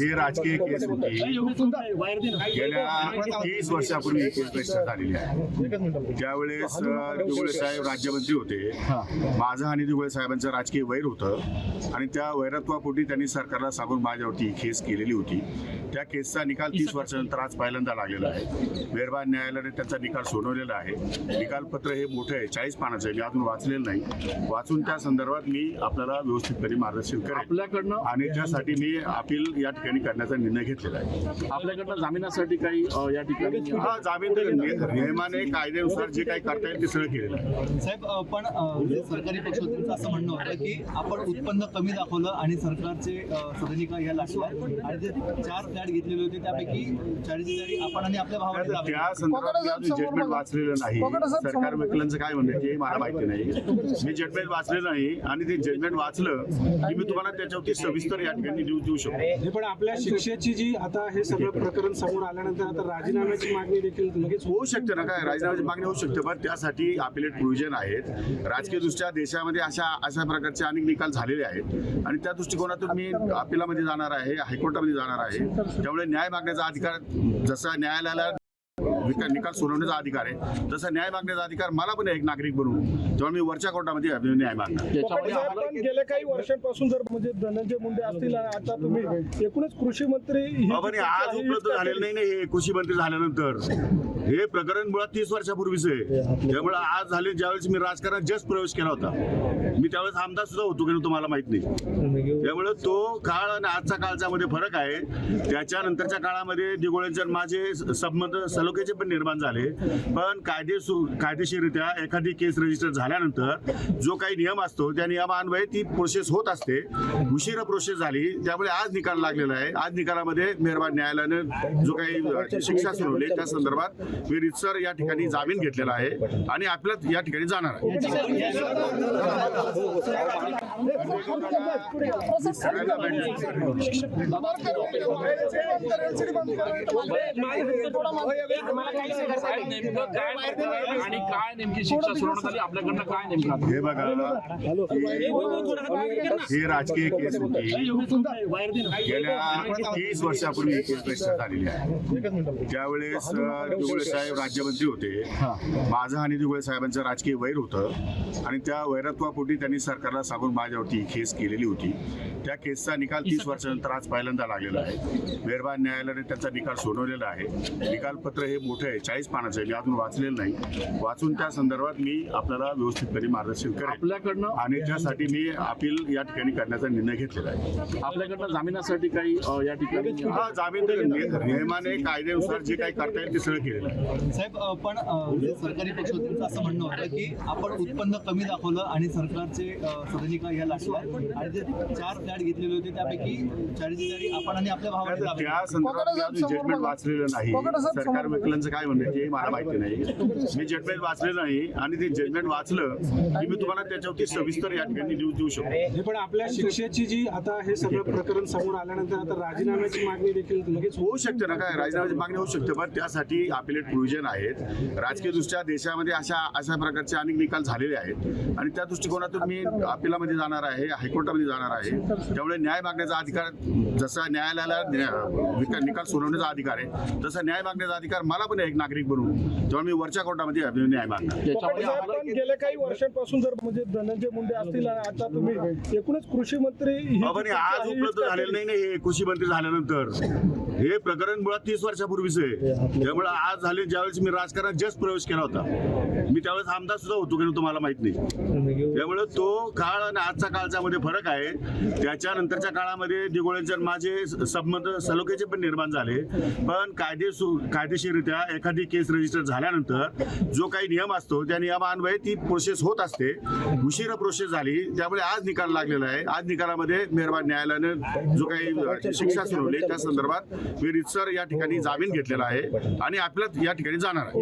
ही राजकीय केस होती. गेल्या तीस वर्षापूर्वी ही केस रजिस्टर झालेली आहे. त्यावेळेस अ, दिगुळे साहेब राज्यमंत्री होते. माझं आणि दिगुळे साहेबांचं राजकीय वैर होतं. आणि त्या वैरत्वापोटी त्यांनी सरकारला सांगून माझ्यावरती ही केस केलेली होती. त्या केसचा निकाल तीस वर्षानंतर आज पहिल्यांदा लागलेला आहे. मेहरबान न्यायालयाने त्याचा निकाल सोडवलेला आहे. निकालपत्र हे मोठं आहे. चाळीस पानाचं आहे. मी अजून वाचलेलं नाही. वाचून त्या संदर्भात मी आपल्याला व्यवस्थितपणे मार्गदर्शन करेन. आपल्याकडनं आणि त्यासाठी मी अपील या ठिकाणी करण्याचा निर्णय घेतलेला आहे. आपल्याकडनं जामिनासाठी काही या ठिकाणी हा जामीन नियमाने कायद्यानुसार जे काही करता येईल ते सगळं केलेलं आहे. साहेब पण सरकारी पक्ष होते त्यांचं असं म्हणणं होतं की आपण उत्पन्न कमी दाखवलं आणि सरकारचे सदनिका या लागल्या आणि जे चार फ्लॅट घेतलेले होते त्यापैकी चाळीस आपण आणि आपल्या दाखवले. त्या संदर्भात जजमेंट वाचलेलं नाही. सरकार वकिलांचं काय म्हणणं ते मला माहिती नाही. मी जजमेंट वाचलेलं नाही आणि ते जजमेंट वाचलं की मी तुम्हाला त्याच्यावरती सविस्तर या ठिकाणी देऊ देऊ शकतो. हे पण आपल्या शिक्षेची जी आता हे सगळं प्रकरण समोर आल्यानंतर आता राजीनाम्याची मागणी देखील लगेच होऊ शकते ना काय? राजीनाम्याची मागणी होऊ शकते पण त्यासाठी अपिलेट प्रोव्हिजन आहेत. राजकीय दृष्ट्या देशामध्ये अशा अशा प्रकारचे अनेक निकाल झालेले आहेत. आणि त्या दृष्टिकोनातून मी अपिलामध्ये जाणार आहे हायकोर्टामध्ये जाणार आहे. त्यामुळे न्याय मागण्याचा अधिकार जसा न्यायालयाला विका- निकाल सोडवण्याचा अधिकार आहे. तसा न्याय मागण्याचा अधिकार मला पण आहे एक नागरिक बनून तेव्हा मी वरच्या कोर्टामध्ये न्याय मागणार. गेल्या काही वर्षांपासून जर म्हणजे धनंजय मुंडे असतील आणि आता तुम्ही एकूणच कृषी मंत्री आज उपलब्ध झालेलं नाही हे कृषी मंत्री झाल्यानंतर. हे प्रकरण मुळात तीस वर्षापूर्वीच आहे. त्यामुळे आज झाले ज्यावेळेस मी राजकारणात जस्ट प्रवेश केला होता. मी त्यावेळेस आमदार सुद्धा होतो की नाही तुम्हाला माहीत नाही. त्यामुळे तो काळ आणि आजचा काळचा मध्ये फरक आहे. त्याच्यानंतरच्या काळामध्ये दिगोळ्यांच्या माझे सबमत सलोख्याचे पण निर्माण झाले. पण कायदेशीर कायदेशीररित्या एखादी केस रजिस्टर झाल्यानंतर जो काही नियम असतो त्या नियमान्वये ती प्रोसेस होत असते. उशिरा प्रोसेस झाली त्यामुळे आज निकाल लागलेला आहे. आज निकालामध्ये मेहरबान न्यायालयानं जो काही शिक्षा सुनावली त्या संदर्भात मी रितसर या ठिकाणी जामीन घेतलेला आहे आणि आपल्यात या ठिकाणी जाणार आहे. हो, हो. आणि काय नेमकी शिक्षा आली आपल्याकडनं काय नेमकं हे. बघा ही- राजकीय केस होती गेल्या तीस वर्षापूर्वी ही केस रजिस्टर झालेली आहे त्यावेळेस दुबळे दिगुळे साहेब राज्यमंत्री होते माझं आणि दुबळे साहेबांचं राजकीय वैर होतं. आणि त्या वैरत्वापोटी त्यांनी सरकारला सांगून माझ्यावरती केस केलेली होती. त्या केसचा निकाल तीस वर्षानंतर आज पहिल्यांदा लागलेला आहे. मेहरबान न्यायालयाने त्याचा निकाल सोडवलेला आहे. निकालपत्र हे मोठं आहे. चाळीस पानाचं आहे. मी अजून वाचलेलं नाही. वाचून त्या संदर्भात मी आपल्याला व्यवस्थितपणे मार्गदर्शन करेन. आपल्याकडनं आणि त्यासाठी मी अपील या ठिकाणी करण्याचा निर्णय घेतलेला आहे. आपल्याकडनं जामिनासाठी काही या ठिकाणी हा जामीन नियमाने कायद्यानुसार जे काही करता येईल ते सगळं केलेलं आहे. साहेब पण सरकारी पक्ष असं म्हणणं होतं की आपण उत्पन्न कमी दाखवलं आणि सरकारचे सदनिका या लागल्या आणि जे चार फ्लॅट घेतलेले होते त्यापैकी चाळीस चारी आपण आणि आपल्या भावाने तर दाखवले. त्या संदर्भात मी अजून जजमेंट वाचलेलं नाही. सरकार वकिलांचं काय म्हणणं ते मला माहिती नाही. मी जजमेंट वाचलेलं नाही आणि ते जजमेंट वाचलं की मी तुम्हाला त्याच्यावरती सविस्तर या ठिकाणी देऊ देऊ शकतो. हे पण आपल्या शिक्षेची जी आता हे सगळं प्रकरण समोर आल्यानंतर आता राजीनाम्याची मागणी देखील लगेच होऊ शकते ना काय? राजीनाम्याची मागणी होऊ शकते पण त्यासाठी अपिलेट प्रोव्हिजन आहेत. राजकीय दृष्ट्या देशामध्ये अशा अशा प्रकारचे अनेक निकाल झालेले आहेत. आणि त्या दृष्टिकोनातून मी अपिलामध्ये जाणार आहे. हायकोर्टामध्ये जाणार आहे. त्यामुळे न्याय मागण्याचा अधिकार जसा न्यायालयाला निकाल सोडवण्याचा अधिकार आहे तसा न्याय मागण्याचा अधिकार मला पण आहे एक नागरिक बनून तेव्हा मी वरच्या कोर्टामध्ये न्याय मागणार. गेल्या काही वर्षांपासून जर म्हणजे धनंजय मुंडे असतील आणि आता तुम्ही एकूणच कृषी मंत्री आज उपलब्ध झालेलं नाही ना हे कृषी मंत्री झाल्यानंतर. हे प्रकरण मुळात तीस वर्षापूर्वीच आहे. त्यामुळे आज झाले ज्यावेळेस मी राजकारणात जस्ट प्रवेश केला होता. मी त्यावेळेस आमदार सुद्धा होतो की नाही तुम्हाला माहीत नाही. त्यामुळे तो काळ आणि आजचा काळचा मध्ये फरक आहे. त्याच्यानंतरच्या काळामध्ये दिगोळ्यांच्या माझे सबमत सलोखेचे पण निर्माण झाले. पण कायदे कायदेशीररित्या एखादी केस रजिस्टर झाल्यानंतर जो काही नियम असतो त्या नियमान्वये ती प्रोसेस होत असते. उशिरा प्रोसेस झाली. त्यामुळे आज निकाल लागलेला आहे. आज निकालामध्ये मेहरबान न्यायालयानं जो काही शिक्षा सुनावली त्या संदर्भात मी रितसर या ठिकाणी जामीन घेतलेला आहे आणि आपल्यात या ठिकाणी जाणार आहे.